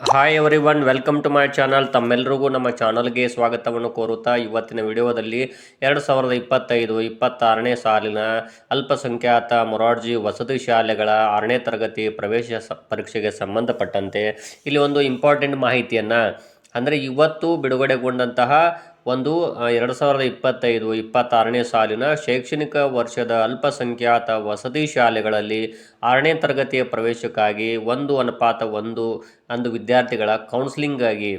Hi everyone welcome to my channel ತಮ್ಮೆಲ್ಲರಿಗೂ ನಮ್ಮ ಚಾನಲ್ಗೆ ಸ್ವಾಗತವನ್ನು ಕೋರುತ್ತಾ ಇವತ್ತಿನ ವಿಡಿಯೋದಲ್ಲಿ ಎರಡು ಸಾವಿರದ ಇಪ್ಪತ್ತೈದು, ಇಪ್ಪತ್ತಾರನೇ ಸಾಲಿನ ಅಲ್ಪಸಂಖ್ಯಾತ ಮೊರಾರ್ಜಿ ವಸತಿ ಶಾಲೆಗಳ ಆರನೇ ತರಗತಿ ಪ್ರವೇಶ ಪರೀಕ್ಷೆಗೆ ಸಂಬಂಧಪಟ್ಟಂತೆ ಇಲ್ಲಿ ಒಂದು ಇಂಪಾರ್ಟೆಂಟ್ ಮಾಹಿತಿಯನ್ನು, ಅಂದರೆ ಇವತ್ತು ಬಿಡುಗಡೆಗೊಂಡಂತಹ ಒಂದು ಎರಡು ಸಾವಿರದ ಇಪ್ಪತ್ತೈದು, ಇಪ್ಪತ್ತಾರನೇ ಸಾಲಿನ ಶೈಕ್ಷಣಿಕ ವರ್ಷದ ಅಲ್ಪಸಂಖ್ಯಾತ ವಸತಿ ಶಾಲೆಗಳಲ್ಲಿ ಆರನೇ ತರಗತಿಯ ಪ್ರವೇಶಕ್ಕಾಗಿ ಒಂದು ಅನುಪಾತ ಒಂದು ಅಂದು ವಿದ್ಯಾರ್ಥಿಗಳ ಕೌನ್ಸಿಲಿಂಗಾಗಿ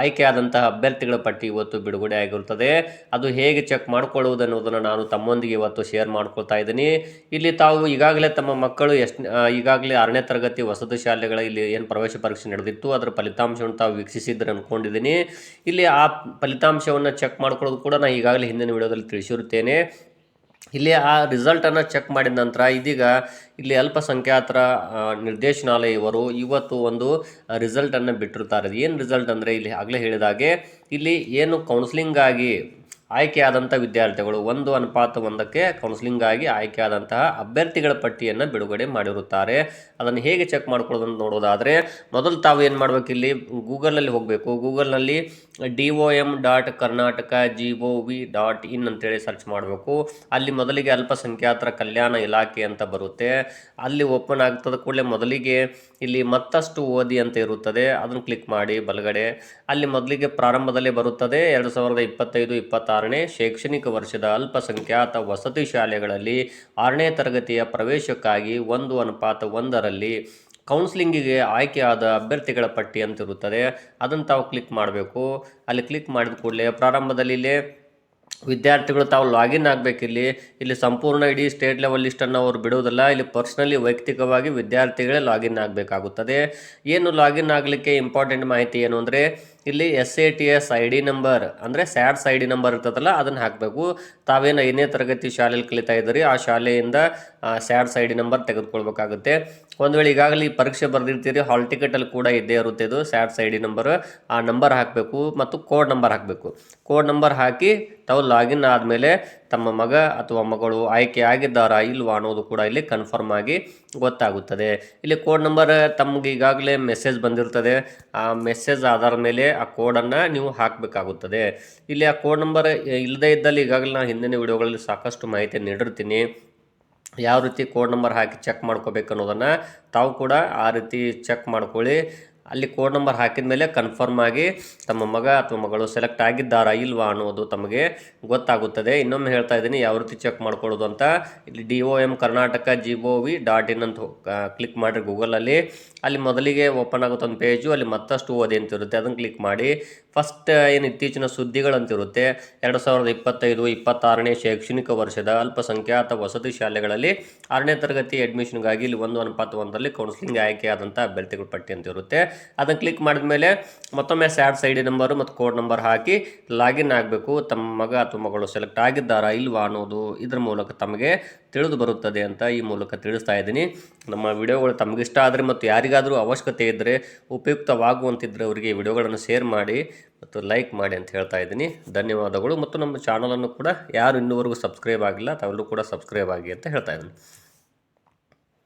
ಆಯ್ಕೆಯಾದಂತಹ ಅಭ್ಯರ್ಥಿಗಳ ಪಟ್ಟಿ ಇವತ್ತು ಬಿಡುಗಡೆ ಆಗಿರುತ್ತದೆ. ಅದು ಹೇಗೆ ಚೆಕ್ ಮಾಡಿಕೊಳ್ಳುವುದು ಅನ್ನೋದನ್ನು ನಾನು ತಮ್ಮೊಂದಿಗೆ ಇವತ್ತು ಶೇರ್ ಮಾಡ್ಕೊಳ್ತಾ ಇದ್ದೀನಿ. ಇಲ್ಲಿ ತಾವು ಈಗಾಗಲೇ ತಮ್ಮ ಮಕ್ಕಳು ಎಷ್ಟು ಈಗಾಗಲೇ ಆರನೇ ತರಗತಿ ವಸತಿ ಶಾಲೆಗಳ ಇಲ್ಲಿ ಏನು ಪ್ರವೇಶ ಪರೀಕ್ಷೆ ನಡೆದಿತ್ತು, ಅದರ ಫಲಿತಾಂಶವನ್ನು ತಾವು ವೀಕ್ಷಿಸಿದ್ರೆ ಅಂದ್ಕೊಂಡಿದ್ದೀನಿ ಇಲ್ಲಿ ಆ ಫಲಿತಾಂಶವನ್ನು ಚೆಕ್ ಮಾಡ್ಕೊಳ್ಳೋದು ಕೂಡ ನಾನು ಈಗಾಗಲೇ ಹಿಂದಿನ ವಿಡಿಯೋದಲ್ಲಿ ತಿಳಿಸಿರುತ್ತೇನೆ. ಇಲ್ಲಿ ಆ ರಿಸಲ್ಟನ್ನು ಚೆಕ್ ಮಾಡಿದ ನಂತರ ಇದೀಗ ಇಲ್ಲಿ ಅಲ್ಪಸಂಖ್ಯಾತರ ನಿರ್ದೇಶನಾಲಯವರು ಇವತ್ತು ಒಂದು ರಿಸಲ್ಟನ್ನು ಬಿಟ್ಟಿರ್ತಾರೆ ಏನು ರಿಸಲ್ಟ್ ಅಂದರೆ ಇಲ್ಲಿ ಆಗಲೇ ಹೇಳಿದಾಗೆ ಇಲ್ಲಿ ಏನು ಕೌನ್ಸಿಲಿಂಗಾಗಿ ಆಯ್ಕೆಯಾದಂಥ ವಿದ್ಯಾರ್ಥಿಗಳು ಒಂದು ಅನುಪಾತ ಒಂದಕ್ಕೆ ಕೌನ್ಸಿಲಿಂಗಾಗಿ ಆಯ್ಕೆಯಾದಂತಹ ಅಭ್ಯರ್ಥಿಗಳ ಪಟ್ಟಿಯನ್ನು ಬಿಡುಗಡೆ ಮಾಡಿರುತ್ತಾರೆ. ಅದನ್ನು ಹೇಗೆ ಚೆಕ್ ಮಾಡ್ಕೊಳ್ಳೋದನ್ನು ನೋಡೋದಾದರೆ, ಮೊದಲು ತಾವು ಏನು ಮಾಡಬೇಕು ಇಲ್ಲಿ ಗೂಗಲಲ್ಲಿ ಹೋಗಬೇಕು. ಗೂಗಲ್ನಲ್ಲಿ D O M dot Karnataka G O V dot in ಅಂತೇಳಿ ಸರ್ಚ್ ಮಾಡಬೇಕು. ಅಲ್ಲಿ ಮೊದಲಿಗೆ ಅಲ್ಪಸಂಖ್ಯಾತರ ಕಲ್ಯಾಣ ಇಲಾಖೆ ಅಂತ ಬರುತ್ತೆ. ಅಲ್ಲಿ ಓಪನ್ ಆಗ್ತದ ಕೂಡಲೇ ಮೊದಲಿಗೆ ಇಲ್ಲಿ ಮತ್ತಷ್ಟು ಓದಿ ಅಂತ ಇರುತ್ತದೆ. ಅದನ್ನು ಕ್ಲಿಕ್ ಮಾಡಿ ಬಲಗಡೆ. ಅಲ್ಲಿ ಮೊದಲಿಗೆ ಪ್ರಾರಂಭದಲ್ಲಿ ಬರುತ್ತದೆ. ಎರಡು ಸಾವಿರದ ಇಪ್ಪತ್ತೈದು ಇಪ್ಪತ್ತಾರನೇ ಶೈಕ್ಷಣಿಕ ವರ್ಷದ ಅಲ್ಪಸಂಖ್ಯಾತ ವಸತಿ ಶಾಲೆಗಳಲ್ಲಿ ಆರನೇ ತರಗತಿಯ ಪ್ರವೇಶಕ್ಕಾಗಿ ಒಂದು ಅನುಪಾತ ಒಂದರಲ್ಲಿ ಕೌನ್ಸಿಲಿಂಗಿಗೆ ಆಯ್ಕೆಯಾದ ಅಭ್ಯರ್ಥಿಗಳ ಪಟ್ಟಿ ಅಂತಿರುತ್ತದೆ. ಅದನ್ನು ತಾವು ಕ್ಲಿಕ್ ಮಾಡಬೇಕು. ಅಲ್ಲಿ ಕ್ಲಿಕ್ ಮಾಡಿದ ಕೂಡಲೇ ಪ್ರಾರಂಭದಲ್ಲಿ ಇಲ್ಲಿ ವಿದ್ಯಾರ್ಥಿಗಳು ತಾವು ಲಾಗಿನ್ ಆಗಬೇಕಿಲ್ಲಿ ಇಲ್ಲಿ ಸಂಪೂರ್ಣ ಇಡೀ ಸ್ಟೇಟ್ ಲೆವೆಲ್ ಲಿಸ್ಟನ್ನು ಅವರು ಬಿಡುವುದಿಲ್ಲ ಇಲ್ಲಿ ಪರ್ಸ್ನಲಿ ವೈಯಕ್ತಿಕವಾಗಿ ವಿದ್ಯಾರ್ಥಿಗಳೇ ಲಾಗಿನ್ ಆಗಬೇಕಾಗುತ್ತದೆ. ಏನು ಲಾಗಿನ್ ಆಗಲಿಕ್ಕೆ ಇಂಪಾರ್ಟೆಂಟ್ ಮಾಹಿತಿ ಏನು ಅಂದರೆ ಇಲ್ಲಿ S A T S I D number ಅಂದರೆ ಸ್ಯಾಡ್ಸ್ ಐ ಡಿ ನಂಬರ್ ಇರ್ತದಲ್ಲ, ಅದನ್ನು ಹಾಕಬೇಕು. ತಾವೇನು ಐದನೇ ತರಗತಿ ಶಾಲೆಯಲ್ಲಿ ಕಲಿತಾ ಇದ್ದೀರಿ, ಆ ಶಾಲೆಯಿಂದ ಸ್ಯಾಡ್ಸ್ ಐ ಡಿ ನಂಬರ್ ತೆಗೆದುಕೊಳ್ಬೇಕಾಗುತ್ತೆ. ಒಂದು ವೇಳೆ ಈಗಾಗಲೇ ಈ ಪರೀಕ್ಷೆ ಬರೆದಿರ್ತೀರಿ ಹಾಲ್ ಟಿಕೆಟಲ್ಲಿ ಕೂಡ ಇದ್ದೇ ಇರುತ್ತೆ ಇದು ಸ್ಯಾಡ್ಸ್ ಐ ಡಿ ನಂಬರ್ ಆ ನಂಬರ್ ಹಾಕಬೇಕು ಮತ್ತು ಕೋಡ್ ನಂಬರ್ ಹಾಕಬೇಕು. ಕೋಡ್ ನಂಬರ್ ಹಾಕಿ ತಾವು ಲಾಗಿನ್ ಆದಮೇಲೆ ತಮ್ಮ ಮಗ ಅಥವಾ ಮಗಳು ಆಯ್ಕೆ ಆಗಿದ್ದಾರಾ ಇಲ್ವಾ ಅನ್ನೋದು ಕೂಡ ಇಲ್ಲಿ ಕನ್ಫರ್ಮ್ ಆಗಿ ಗೊತ್ತಾಗುತ್ತದೆ. ಇಲ್ಲಿ ಕೋಡ್ ನಂಬರ್ ತಮಗೆ ಈಗಾಗಲೇ ಮೆಸೇಜ್ ಬಂದಿರ್ತದೆ. ಆ ಮೆಸೇಜ್ ಆಧಾರ ಮೇಲೆ ಆ ಕೋಡನ್ನು ನೀವು ಹಾಕಬೇಕಾಗುತ್ತದೆ. ಇಲ್ಲಿ ಆ ಕೋಡ್ ನಂಬರ್ ಇಲ್ಲದೇ ಇದ್ದಲ್ಲಿ ಈಗಾಗಲೇ ನಾನು ಹಿಂದಿನ ವಿಡಿಯೋಗಳಲ್ಲಿ ಸಾಕಷ್ಟು ಮಾಹಿತಿ ನೀಡಿರ್ತೀನಿ. ಯಾವ ರೀತಿ ಕೋಡ್ ನಂಬರ್ ಹಾಕಿ ಚೆಕ್ ಮಾಡ್ಕೋಬೇಕು ಅನ್ನೋದನ್ನು ತಾವು ಕೂಡ ಆ ರೀತಿ ಚೆಕ್ ಮಾಡ್ಕೊಳ್ಳಿ. ಅಲ್ಲಿ ಕೋಡ್ ನಂಬರ್ ಹಾಕಿದ ಮೇಲೆ ಕನ್ಫರ್ಮ್ ಆಗಿ ತಮ್ಮ ಮಗ ಅಥವಾ ಮಗಳು ಸೆಲೆಕ್ಟ್ ಆಗಿದ್ದಾರಾ ಇಲ್ವಾ ಅನ್ನೋದು ತಮಗೆ ಗೊತ್ತಾಗುತ್ತದೆ. ಇನ್ನೊಮ್ಮೆ ಹೇಳ್ತಾ ಇದ್ದೀನಿ, ಯಾವ ರೀತಿ ಚೆಕ್ ಮಾಡ್ಕೊಳ್ಳೋದು ಅಂತ. ಇಲ್ಲಿ D O M Karnataka G O V dot in ಅಂತ ಕ್ಲಿಕ್ ಮಾಡಿರಿ ಗೂಗಲಲ್ಲಿ ಅಲ್ಲಿ. ಮೊದಲಿಗೆ ಓಪನ್ ಆಗುತ್ತೆ ಒಂದು ಪೇಜು ಅಲ್ಲಿ ಮತ್ತಷ್ಟು ಓದಿ ಅಂತ ಇರುತ್ತೆ. ಅದನ್ನು ಕ್ಲಿಕ್ ಮಾಡಿ. ಫಸ್ಟ್ ಏನು ಇತ್ತೀಚಿನ ಸುದ್ದಿಗಳಂತಿರುತ್ತೆ ಎರಡು ಸಾವಿರದ ಇಪ್ಪತ್ತೈದು, ಇಪ್ಪತ್ತಾರನೇ ಶೈಕ್ಷಣಿಕ ವರ್ಷದ ಅಲ್ಪಸಂಖ್ಯಾತ ವಸತಿ ಶಾಲೆಗಳಲ್ಲಿ ಆರನೇ ತರಗತಿ ಅಡ್ಮಿಷನ್ಗಾಗಿ ಇಲ್ಲಿ ಒಂದು ಅನುಪಾತ ಒಂದರಲ್ಲಿ ಕೌನ್ಸಿಲಿಂಗ್ ಆಯ್ಕೆಯಾದಂಥ ಅಭ್ಯರ್ಥಿಗಳ ಪಟ್ಟಿ ಅಂತ ಇರುತ್ತೆ. ಅದನ್ನು ಕ್ಲಿಕ್ ಮಾಡಿದ ಮೇಲೆ ಮತ್ತೊಮ್ಮೆ ಸ್ಯಾಡ್ ಸೈಡ್ ನಂಬರು ಮತ್ತು ಕೋಡ್ ನಂಬರ್ ಹಾಕಿ ಲಾಗಿನ್ ಆಗಬೇಕು. ತಮ್ಮ ಮಗ ಅಥವಾ ಮಗಳು ಸೆಲೆಕ್ಟ್ ಆಗಿದ್ದಾರಾ ಇಲ್ವಾ ಅನ್ನೋದು ಇದ್ರ ಮೂಲಕ ತಮಗೆ ತಿಳಿದು ಬರುತ್ತದೆ ಅಂತ ಈ ಮೂಲಕ ತಿಳಿಸ್ತಾ ಇದ್ದೀನಿ. ನಮ್ಮ ವಿಡಿಯೋಗಳು ತಮಗಿಷ್ಟ ಆದರೆ ಮತ್ತು ಯಾರಿಗಾದರೂ ಅವಶ್ಯಕತೆ ಇದ್ದರೆ ಉಪಯುಕ್ತವಾಗುವಂತಿದ್ದರೆ ಅವರಿಗೆ ವಿಡಿಯೋಗಳನ್ನು ಶೇರ್ ಮಾಡಿ ಮತ್ತು ಲೈಕ್ ಮಾಡಿ ಅಂತ ಹೇಳ್ತಾ ಇದ್ದೀನಿ. ಧನ್ಯವಾದಗಳು ಮತ್ತು ನಮ್ಮ ಚಾನಲನ್ನು ಕೂಡ ಯಾರು ಇನ್ನೂವರೆಗೂ ಸಬ್ಸ್ಕ್ರೈಬ್ ಆಗಿಲ್ಲ, ತಾವೆಲ್ಲರೂ ಕೂಡ ಸಬ್ಸ್ಕ್ರೈಬ್ ಆಗಿ ಅಂತ ಹೇಳ್ತಾ ಇದ್ದೀನಿ.